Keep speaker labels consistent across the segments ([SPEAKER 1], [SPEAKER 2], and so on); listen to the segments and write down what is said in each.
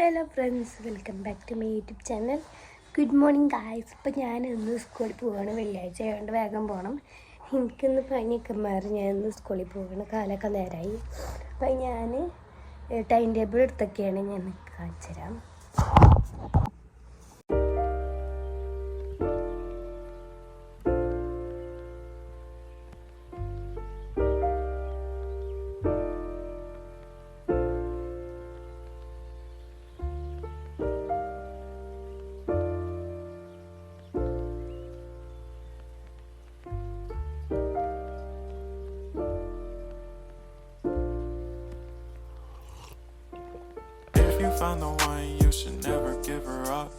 [SPEAKER 1] Hello friends welcome back to my YouTube channel good morning guys ഇപ്പം ഞാൻ ഇന്ന് സ്കൂളിൽ പോവാണ്. വെള്ളിയാഴ്ച ആയതുകൊണ്ട് വേഗം പോകണം എനിക്കിന്ന് പനിയൊക്കെ മാറി ഞാൻ ഇന്ന് സ്കൂളിൽ പോവുകയാണ് കാലൊക്കെ നേരമായി അപ്പം ഞാൻ ടൈം ടേബിൾ എടുത്തൊക്കെയാണ് ഞാൻ കാണിച്ചു തരാം.
[SPEAKER 2] Find the one, you should never give her up.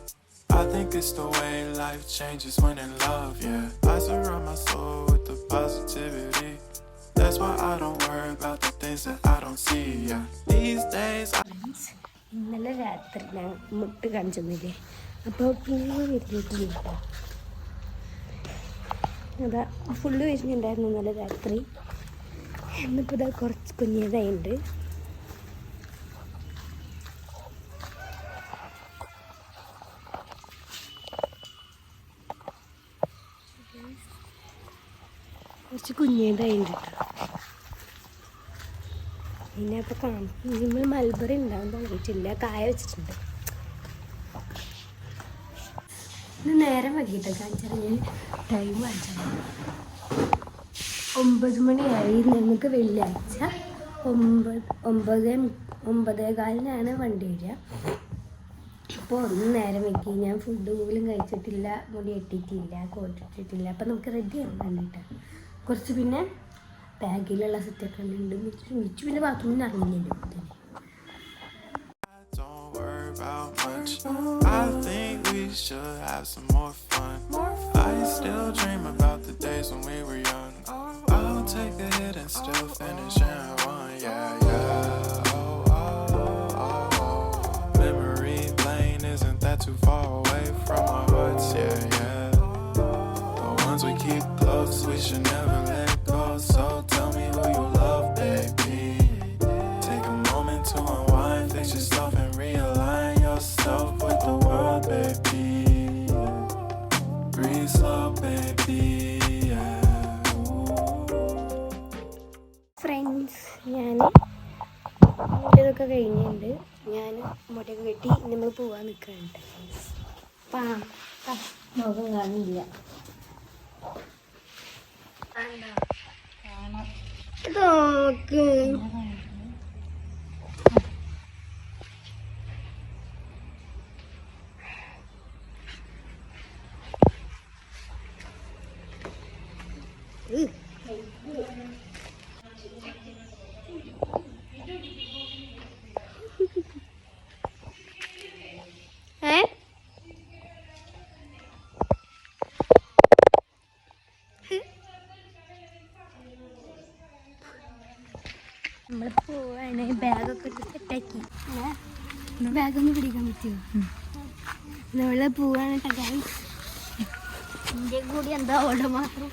[SPEAKER 2] I think it's the way life changes when in love, yeah. I surround my soul with the positivity. That's why I don't worry about the things that I don't see, yeah. These days, I
[SPEAKER 1] ഇന്നലെ രാത്രി ഞാൻ മുട്ട് കാണിച്ചെന്നില്ലേ അപ്പോൾ പിന്നെ വിരിഞ്ഞിട്ടില്ല കേട്ടോ അതാ full വരുന്നുണ്ടായിരുന്നു ഇന്നലെ രാത്രി എന്നിപ്പോൾ ഇതാ കുറച്ച് കുഞ്ഞതായിട്ടുണ്ട് കുറച്ച് കുഞ്ഞതായിട്ടുണ്ട് അതിന്റെ പിന്നെ അപ്പോൾ കാണും നമ്മൾ മൽബറി ഉണ്ടാവും തുടങ്ങിയിട്ടില്ല കായ വെച്ചിട്ടുണ്ട്. ഇന്ന് നേരം വൈകിട്ട്? കാണിച്ചാൽ ടൈം കാണിച്ചാൽ ഒമ്പത് മണിയായി. നമുക്ക് വെള്ളിയാഴ്ച. ഒമ്പത് ഒമ്പത് കാലിനാണ് വണ്ടി വരിക. അപ്പോൾ ഒന്ന് നേരം വെക്കി ഞാൻ ഫുഡ് പോലും കഴിച്ചിട്ടില്ല. മുടി ഇട്ടിട്ടില്ല കോട്ടിട്ടിട്ടില്ല അപ്പം നമുക്ക് റെഡി വേണ്ടിയിട്ടാണ് കുറച്ച് പിന്നെ ബാഗിലുള്ള സെറ്റൊക്കെ ഉണ്ട് മിച്ചു മിച്ചു പിന്നെ ബാത്റൂമിൽ ഇറങ്ങിയില്ല
[SPEAKER 2] don't worry about much. I think we should have some more fun. I still dream about the days when we were young. I'll take a hit and still finish in one, yeah, yeah. Oh, oh, oh, oh. Memory lane isn't that too far away from our hearts, yeah, yeah. The ones we keep Close, we should never let go. So tell me who you love, baby. Take a moment to unwind, fix yourself and realign yourself with the world, baby. Breathe slow, baby.
[SPEAKER 1] Friends ഞാൻ ഇതൊക്കെ കഴിഞ്ഞിട്ടുണ്ട് ഞാൻ മുട്ടയൊക്കെ കെട്ടി നമ്മൾ പോവാൻ നിൽക്കുന്നുണ്ട് അപ്പം മുഖം കാണില്ല ഇതൊക്കെ പോവാണ് ബാഗൊക്കെ ഇട്ട് സെറ്റാക്കി ബാഗൊന്ന് പിടിക്കാൻ പറ്റുമോ നമ്മൾ പോവാണ് ഗൈസ് എന്റെ കൂടി എന്താ അവിടെ മാത്രം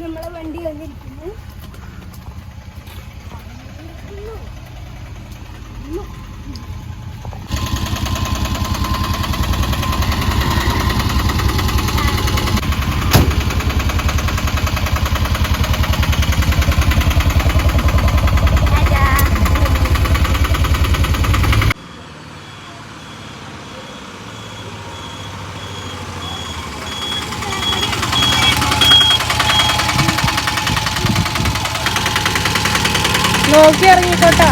[SPEAKER 1] നമ്മളെ വണ്ടി വന്നിരിക്കുന്നു
[SPEAKER 3] നോക്കി ഇറങ്ങിക്കോട്ടാ.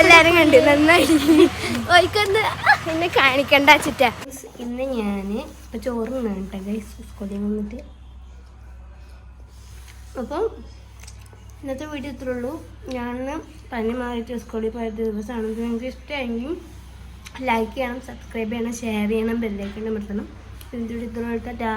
[SPEAKER 1] എല്ലാരും കണ്ടു നന്നായി. ഓയ്ക്കൊന്ന് എന്നെ കാണിക്കണ്ട വെച്ചിട്ടാ ഇന്ന് ഞാൻ ഇപ്പൊ ചോറ് കേട്ടോ ഗൈസ് സ്കൂളിൽ വന്നിട്ട് അപ്പം ഇന്നത്തെ വീഡിയോ ഇത്രേ ഉള്ളൂ. ഞാൻ പനി മാറിയിട്ട് സ്കൂളിൽ പോയ ദിവസമാണ്. നിങ്ങൾക്ക് ഇഷ്ടമെങ്കിൽ ലൈക്ക് ചെയ്യണം സബ്സ്ക്രൈബ് ചെയ്യണം ഷെയർ ചെയ്യണം ബെല്ലൈക്കൺ അമർത്തണം. എന്തൊരു ടാറ്റാ.